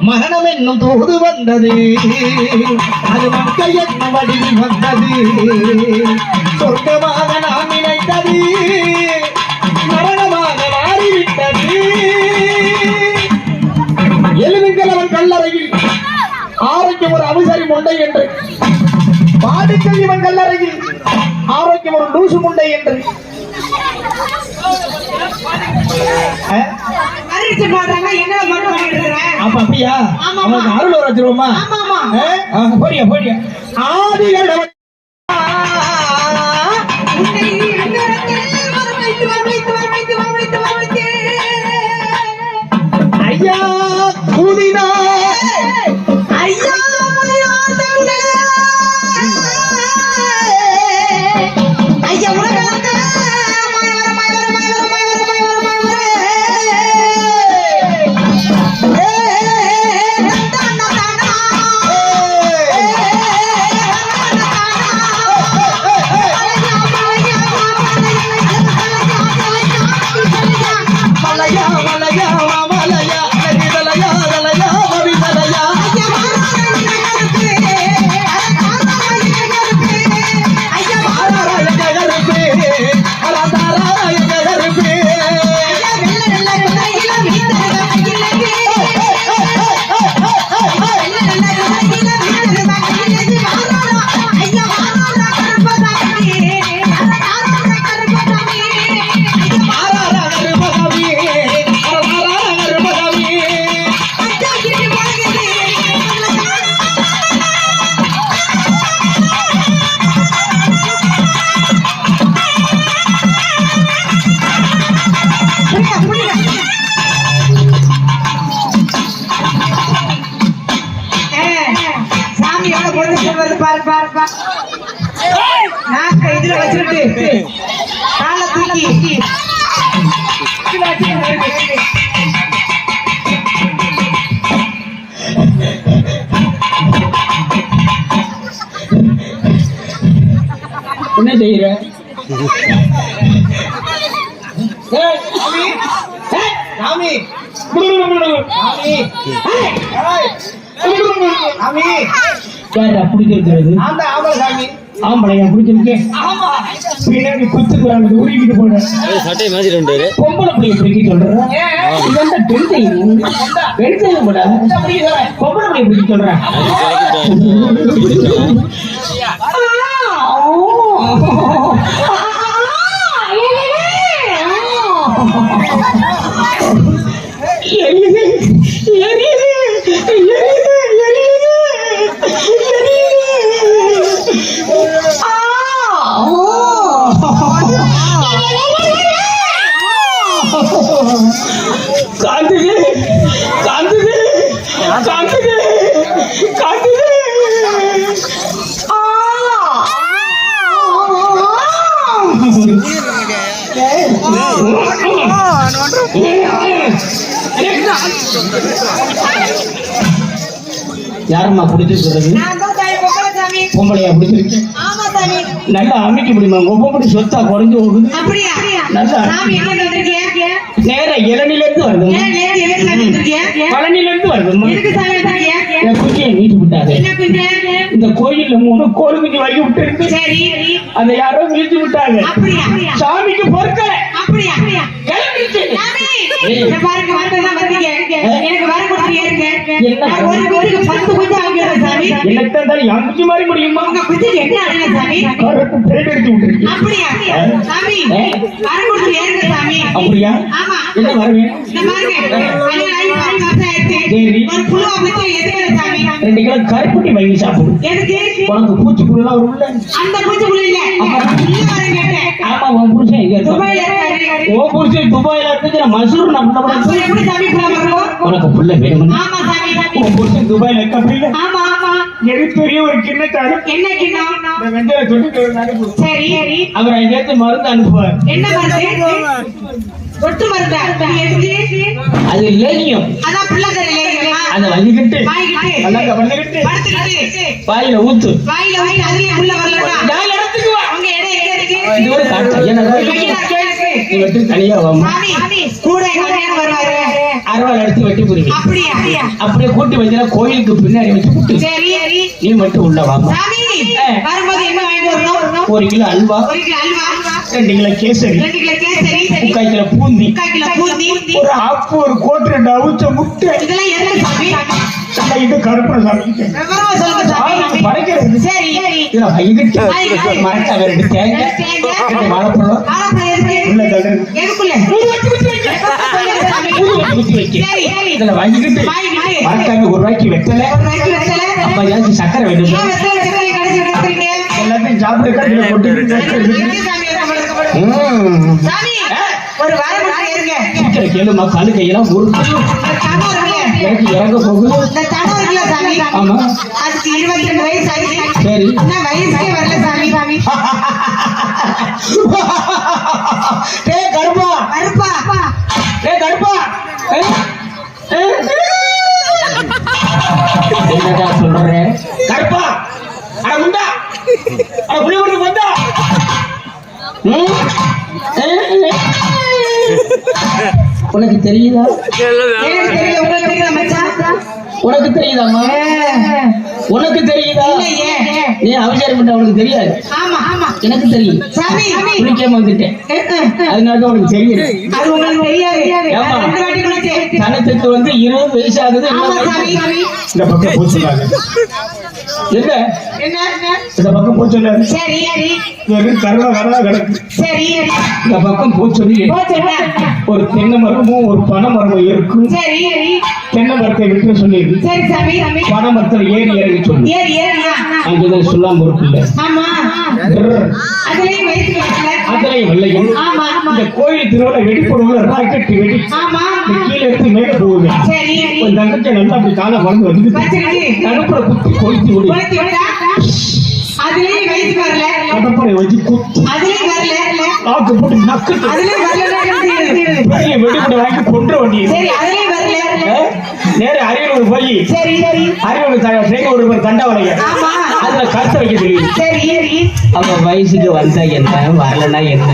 மரணம் என்னும் தூது வந்தது. அது மக்கள் என்ன வடிவில் வந்தது. சொர்க்கமாக நாம் நினைத்தது. மரணமாக மாறிவிட்டது. எலுமிங்கலவன் கல்லறையில். ஆரோக்கியம் ஒரு அவசரி முண்டை என்று. பாடுங்கள் இவன் கல்லறையில். ஆரோக்கியம் ஒரு லூசு முண்டை என்று. அறிவிச்சு பாடுறாங்க என்ன மட்டும் பண்ணிட்டு இருக்கிறேன் அப்ப அப்படியா? ஆமா, அவனுக்கு அருள் வர வச்சிருவோமா ஆமா ஆமா போடியா போடியா. ஆதிகள் உன்னை அந்தரத்தில் வரவைத்து வரவைத்து வரவைத்து வரவைத்து பாரு நாக்க இதுல வச்சுக்கிட்டு காலை தூக்கி. என்ன செய்யற சாமி. சாமி. யாரா பிடிச்சிருக்கிறது? அந்த ஆம்பளை சாமி ஆம்பளையா பிடிச்சிருக்கேன் ஆமா பின்னாடி குத்துக்குறாங்க உருவிக்கிட்டு போன சட்டையை மாத்திட்டு வந்துட்டாரு பொம்பளை பிள்ளைய பிடிக்க சொல்றேன். இதெல்லாம் பெண் செய்ய கூடாது பொம்பளை பிள்ளைய பிடிக்க சொல்றேன். யாரம்மா பிடிச்சிருக்கிறது பொம்பளையா பிடிச்சிருக்கு நல்லா அமைக்க முடியுமா? பொம்பளை சொத்தா குறைஞ்சு போகுது. நல்லா. நேரா இளநில இருந்து வருது. பழனில இருந்து குச்சியை நீட்டு விட்டாரு இந்த கோயில்ல மூணு கோழி குஞ்சு வாங்கி விட்டு இருக்கு சரி. அதை யாரோ விழிச்சு விட்டாங்க. சாமிக்கு பொறுக்கல. பாருங்க வந்ததான் வந்தீங்க எனக்கு வர? நான் ஒரு குஞ்சுக்கு பத்து குஞ்சு வாங்கிடுறேன் சாமி. எனக்கு தான் என் குச்சி மாதிரி முடியுமா? உங்க குஞ்சுக்கு என்ன அடையா சாமி? கருப்பு பேர் எடுத்து விட்டுருக்கு. அப்படியா? சாமி வர கொடுத்து ஏறுங்க சாமி. அப்படியா? ஆமா. என்ன வர வேணும்? இந்த பாருங்க. ரெண்டு கிலோ கருப்பட்டி வாங்கி சாப்பிடு. உனக்கு பூச்சி புல்லாம் வரும்ல அந்த பூச்சி புழு இல்ல இல்ல வர கேட்டேன் ஆமா உன் புருஷன் எங்க இருக்கான்? துபாயில இருக்காரு ஓ புருஷன் துபாயில இருந்து நான் மசூர் நான் உனக்கு புள்ள வேணும்? ஆமா சாமி உன் புருஷன் துபாயில இருக்க புள்ள. ஆமா ஆமா. எனக்கு பெரிய ஒரு கிண்ணத்தாரு என்ன கிண்ணம்? தொட்டு சரி சரி. அவர் அங்கேருந்து மருந்து அனுப்புவார். என்ன மருந்து? தொட்டு மருந்தா. அது லேகியம். அதான் பிள்ளைக்கறி பண்ணிக்கிட்டு படுத்துக்கிட்டு வாயில ஊத்து. வாயில ஊத்தி அதுலயும் உள்ள வரலடா. நான் இடத்துக்கு வா. அவங்க இடம் எங்க இருக்கு இது ஒரு காட்டு ஐயா வைக்கிறா கேளுக்கு. நீ வெட்டி தனியா வாமா சாமி கூட எங்க அண்ணன் வருவாரு. அறுவாள் எடுத்து வெட்டி புரிங்க அப்படியா? அப்படியா? அப்படியே கூட்டி வச்சுனா கோயிலுக்கு பின்னாடி வச்சு சரி நீ மட்டும் உள்ள வாமா சாமி வரும்போது என்ன வாங்கிட்டு வரணும்? ஒரு கிலோ அல்வா. ஒரு கிலோ அல்வா. ரெண்டு கிலோ கேசரி. ரெண்டு கிலோ முக்கால் கிலோ பூந்தி. முக்கால் கிலோ பூந்தி. ஒரு ஆப்பு ஒரு கோட்டு ரெண்டு அவுச்ச முட்டை. இதெல்லாம் எதுக்கு சாமி? இது கருப்பண சாமி விவரமா சொல்லுங்க சாமி. படைக்கிறது சரி. சரி. இதுல வைகிட்டு ரெண்டு. ரெண்டு வாழைப்பழம்? உள்ள. எதுக்குள்ள? சரி, சரி. இதுல வாங்கிக்கிட்டு ஒரு ரூபாய்க்கு. அப்ப ஏதாச்சும் சக்கரை வைக்கிறீங்க? எல்லாத்தையும் சாப்பிட்டு கடையில எதுக்கு சாமி ஒரு வாரம் இருங்க. சீக்கிரம் கேளுமா காலு கையெல்லாம் ஒரு? எனக்கு இறங்க போகுது? ஆமா. அதுக்கு இருபத்தி ரெண்டு வயசு ஆயிடுச்சு. சரி இன்னும் வயசுக்கே வரல சாமி சாமி டேய் கருப்பா கருப்பா ஏய் கருப்பா. என்னடா சொல்ற கருப்பா அட முண்டா அட வந்தா. உனக்கு தெரியுதா? உனக்கு தெரியுதாம்மா உனக்கு தெரியுதா? நீ அவசரம் பண்ண உனக்கு தெரியாது. எனக்கு தெரியும். சாமி குளிக்காம வந்துட்டேன். அதனால தான் உனக்கு தெரியுது. அது உங்களுக்கு தெரியாது. ஏம்மா? நான் ரெண்டு வாட்டி குளிச்சேன் தனத்துக்கு வந்து இருபது வயசு ஆகுது இந்த பக்கம் என்ன? என்ன? இந்த பக்கம் போச்சுடாங்க சரி சரி. வெறும் கருவா கருவா கிடக்கு. சரி இந்த பக்கம் போ சொல்லி போச்சுடா. ஒரு தென்னை மரமும் ஒரு பனை மரமும் இருக்கும். சரி தென்னை மரத்தை விட்டு சொல்லிடு சரி சாமி பனை மரத்துல ஏறி இறங்கி சொல்லு. ஏறி ஏறியா? அங்கதான் சொல்லாம இருக்குல்ல. அதுலயும் வெள்ளையும். இந்த கோயில் திருவிழா ராக்கெட் வெடி ஆமா இந்த கீழே எடுத்து மேல போகுது. சரி ஒரு தங்கச்சி நல்லா அப்படி காலை வளர்ந்து வந்து நடுப்புற குத்தி கொளுத்தி விடு. விட்டா? அதுலயும் வயசு வரல. கடப்பறை வச்சு குத்தி. அதுலயும் வரல. ஆக்கு போட்டு நக்கட்டு அதுலயும் வரல. பெரிய வெடிப்படை வாங்கி கொண்டு வண்டி சரி அதுலயும் வரல. நேர அரியலூர் போய். சரி சரி. அரியலூர் ஒரு ஆமா. அதுல கருத்தை வைக்க சொல்லி சரி சரி அவ வயசுக்கு வந்தா என்ன வரலன்னா என்ன?